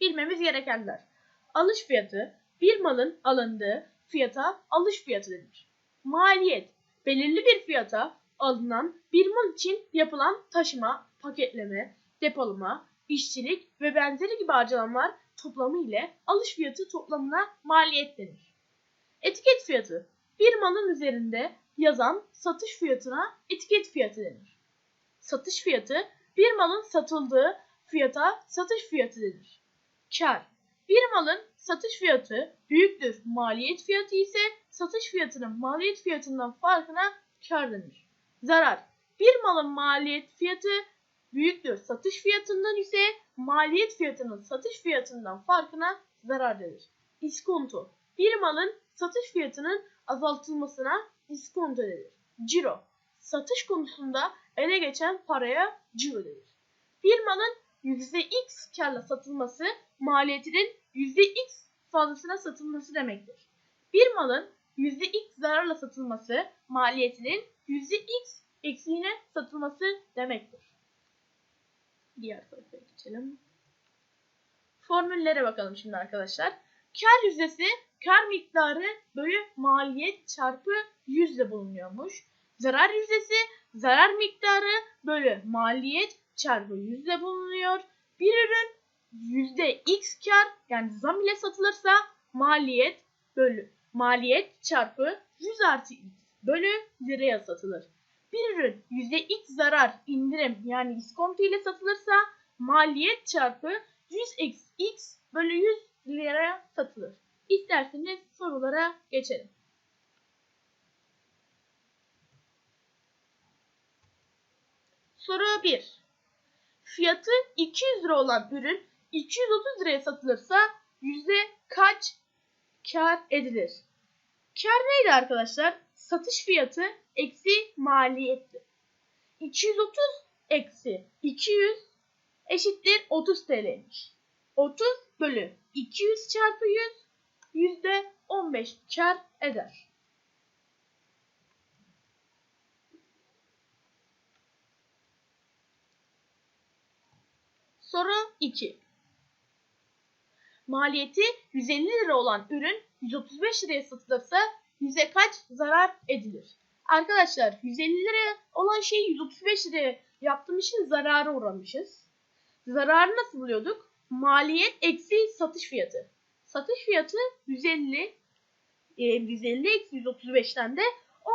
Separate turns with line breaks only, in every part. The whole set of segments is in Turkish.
Bilmemiz gerekenler. Alış fiyatı bir malın alındığı fiyata alış fiyatı denir. Maliyet belirli bir fiyata alınan bir mal için yapılan taşıma, paketleme, depolama, işçilik ve benzeri gibi harcamalar toplamı ile alış fiyatı toplamına maliyet denir. Etiket fiyatı bir malın üzerinde yazan satış fiyatına etiket fiyatı denir. Satış fiyatı bir malın satıldığı fiyata satış fiyatı denir. Kar bir malın satış fiyatı büyüktür maliyet fiyatı ise satış fiyatının maliyet fiyatından farkına kar denir. Zarar bir malın maliyet fiyatı büyüktür satış fiyatından ise maliyet fiyatının satış fiyatından farkına zarar denir. İskonto bir malın satış fiyatının azaltılmasına iskonto denir. Ciro satış konusunda ele geçen paraya ciro denir. Bir malın %x karla satılması maliyetinin %x fazlasına satılması demektir. Bir malın %x zararla satılması maliyetinin %x eksiğine satılması demektir. Diğer sayfaya geçelim. Formüllere bakalım şimdi arkadaşlar. Kar yüzdesi kar miktarı bölü maliyet çarpı yüzle bulunuyormuş. Zarar yüzdesi zarar miktarı bölü maliyet çarpı yüzle bulunuyor. Bir ürün yüzde x kar yani zam ile satılırsa maliyet bölü maliyet çarpı 100 artı x bölü liraya satılır. Bir ürün yüzde x zarar indirim yani iskonto ile satılırsa maliyet çarpı 100 eksi x bölü 100 liraya satılır. İsterseniz sorulara geçelim. Soru 1. Fiyatı 200 lira olan ürün 230 liraya satılırsa yüzde kaç kar edilir? Kar neydi arkadaşlar? Satış fiyatı eksi maliyetti. 230 eksi 200 eşittir 30 TL'ymiş. 30 bölü 200 çarpı 100 yüzde 15 kar eder. Soru 2. Maliyeti 150 lira olan ürün 135 liraya satılırsa yüze kaç zarar edilir? Arkadaşlar 150 lira olan şeyi 135 liraya yaptığım için zarara uğramışız. Zararı nasıl buluyorduk? Maliyet eksi satış fiyatı. Satış fiyatı 150 150 eksi 135'ten de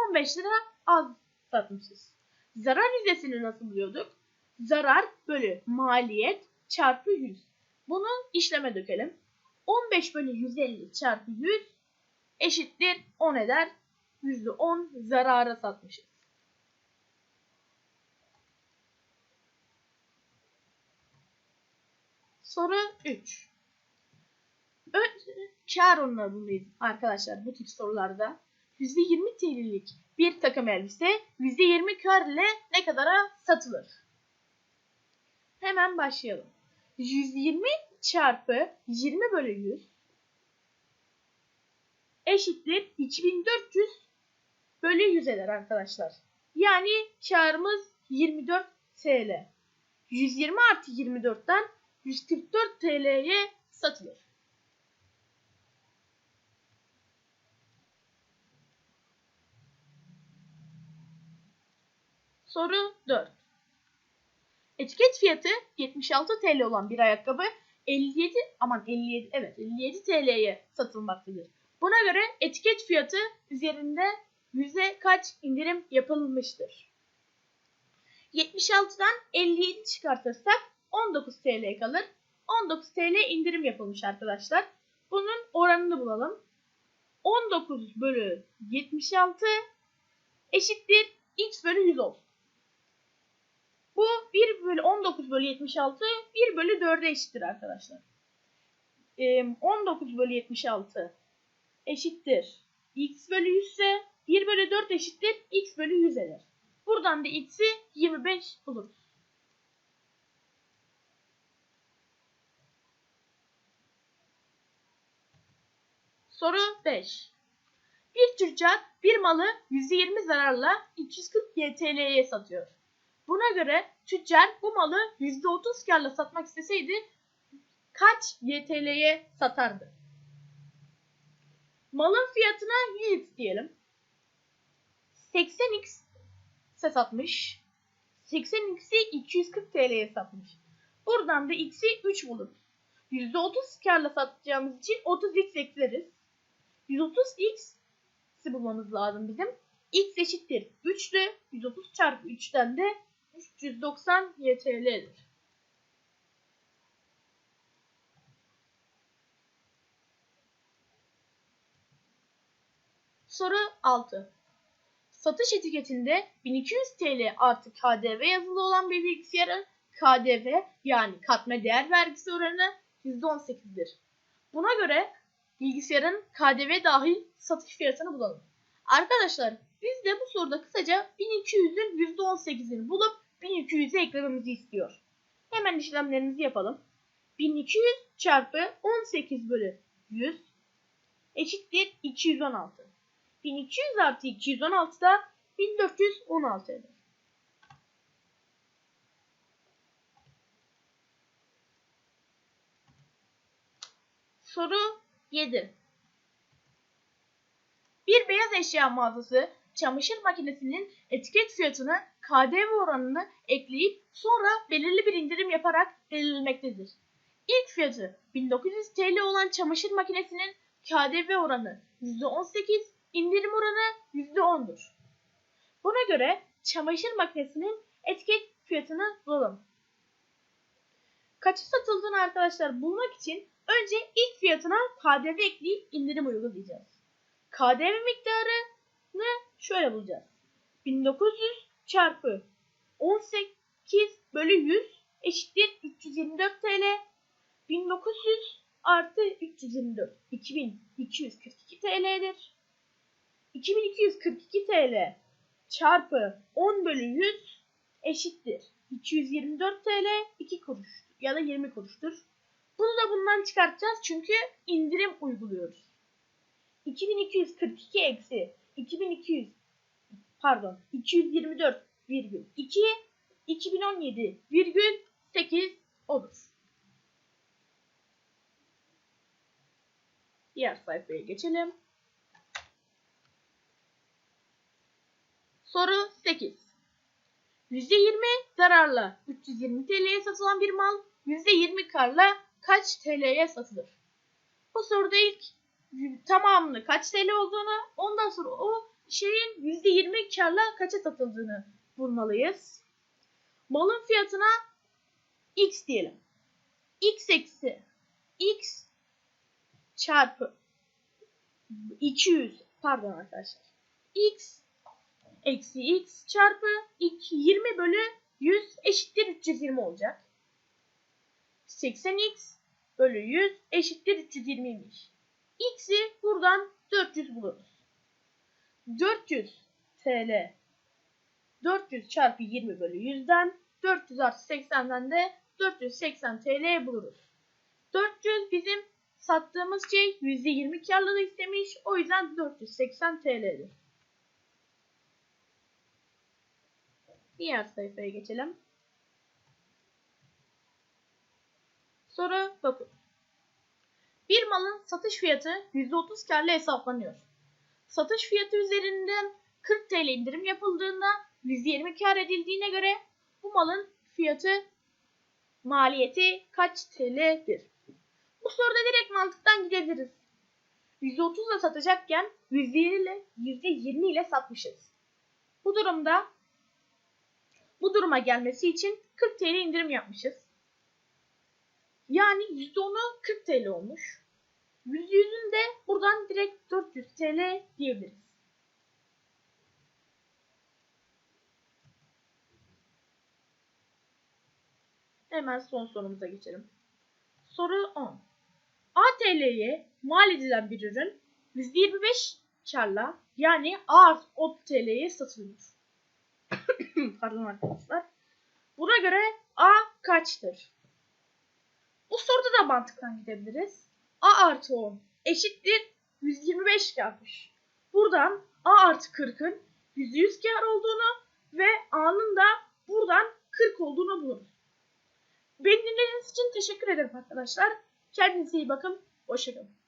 15 lira az satmışız. Zarar yüzdesini nasıl buluyorduk? Zarar bölü maliyet çarpı 100. Bunu işleme dökelim. 15 bölü 150 çarpı 100 eşittir 10 eder. %10 zarara satmışız. Soru 3. Önce kar oranları bulmayız arkadaşlar bu tip sorularda. %20 TL'lik bir takım elbise %20 kar ile ne kadara satılır? Hemen başlayalım. 120 çarpı 20 bölü 100 eşittir 2400 bölü 100 eder arkadaşlar. Yani karımız 24 TL. 120 artı 24'ten 144 TL'ye satılır. Soru 4. Etiket fiyatı 76 TL olan bir ayakkabı 57 aman 57 evet 57 TL'ye satılmaktadır. Buna göre etiket fiyatı üzerinde yüzde kaç indirim yapılmıştır? 76'dan 57 çıkartırsak 19 TL kalır. 19 TL indirim yapılmış arkadaşlar. Bunun oranını bulalım. 19 bölü 76 eşittir x bölü 100 olsun. Bu 1 bölü 19 bölü 76 1 bölü 4'e eşittir arkadaşlar. 19 bölü 76 eşittir x bölü 100 ise 1 bölü 4 eşittir x bölü 100 eder. Buradan da x'i 25 buluruz. Soru 5. Bir tüccar bir malı %20 zararla 240 TL'ye satıyor. Buna göre tüccar bu malı %30 karla satmak isteseydi kaç YTL'ye satardı? Malın fiyatına 100 diyelim. 80x ise satmış. 80x'i 240 TL'ye satmış. Buradan da x'i 3 buluruz. %30 karla satacağımız için 30x ekleriz. 130x'i bulmamız lazım bizim. x eşittir 3'tü. 130 çarpı 3'ten de 390 YTL'dir. Soru 6. Satış etiketinde 1200 TL artı KDV yazılı olan bir bilgisayarın KDV yani katma değer vergisi oranı %18'dir. Buna göre bilgisayarın KDV dahil satış fiyatını bulalım. Arkadaşlar biz de bu soruda kısaca 1200'ün %18'ini bulup 1200'e eklememizi istiyor. Hemen işlemlerimizi yapalım. 1200 çarpı 18 bölü 100 eşittir 216. 1200 artı 216 da 1416 eder. Soru 7. Bir beyaz eşya mağazası çamaşır makinesinin etiket fiyatını KDV oranını ekleyip sonra belirli bir indirim yaparak belirlemektedir. İlk fiyatı 1900 TL olan çamaşır makinesinin KDV oranı %18, indirim oranı %10'dur. Buna göre çamaşır makinesinin etiket fiyatını bulalım. Kaça satıldığını arkadaşlar bulmak için önce ilk fiyatına KDV ekleyip indirim uygulayacağız. KDV miktarını şöyle bulacağız. 1900 çarpı 18 bölü 100 eşittir 324 TL. 1900 artı 324 2242 TL'dir. 2242 TL çarpı 10 bölü 100 eşittir. 224 TL 2 kuruş ya da 20 kuruştur. Bunu da bundan çıkartacağız çünkü indirim uyguluyoruz. 2242 eksi 2200 pardon 224 virgül 2 2017 virgül 8 olur. Diğer sayfaya geçelim. Soru 8. %20 zararla 320 TL'ye satılan bir mal %20 karla kaç TL'ye satılır? Bu soruda ilk tamamını kaç TL olduğunu ondan sonra o şeyin %20 karla kaça satıldığını bulmalıyız. Malın fiyatına x diyelim. x eksi x çarpı 200 pardon arkadaşlar. x eksi x çarpı 20 bölü 100 eşittir 320 olacak. 80x bölü 100 eşittir 320'ymiş. X'i buradan 400 buluruz. 400 TL 400 çarpı 20 bölü 100'den 400 artı 80'den de 480 TL buluruz. 400 bizim sattığımız şey %20 karlılığı istemiş. O yüzden 480 TL'dir. Diğer sayfaya geçelim. Soru 9. Bir malın satış fiyatı %30 karla hesaplanıyor. Satış fiyatı üzerinden 40 TL indirim yapıldığında %20 kar edildiğine göre bu malın fiyatı maliyeti kaç TL'dir? Bu soruda direkt mantıktan gidebiliriz. %30 ile satacakken %20 ile, %20 ile satmışız. Bu durumda bu duruma gelmesi için 40 TL indirim yapmışız. Yani %10'u 40 TL olmuş. %100'ün de buradan direkt 400 TL diyebiliriz. Hemen son sorumuza geçelim. Soru 10. ATL'ye mal edilen bir ürün %25 karla yani A artı 30 TL'ye satılıyor. Pardon arkadaşlar. Buna göre A kaçtır? Bu soruda da mantıktan gidebiliriz. A artı 10 eşittir 125 yapmış. Buradan A artı 40'ın %100 kar olduğunu ve A'nın da buradan 40 olduğunu buluruz. Beni dinlediğiniz için teşekkür ederim arkadaşlar. Kendinize iyi bakın. Hoşçakalın.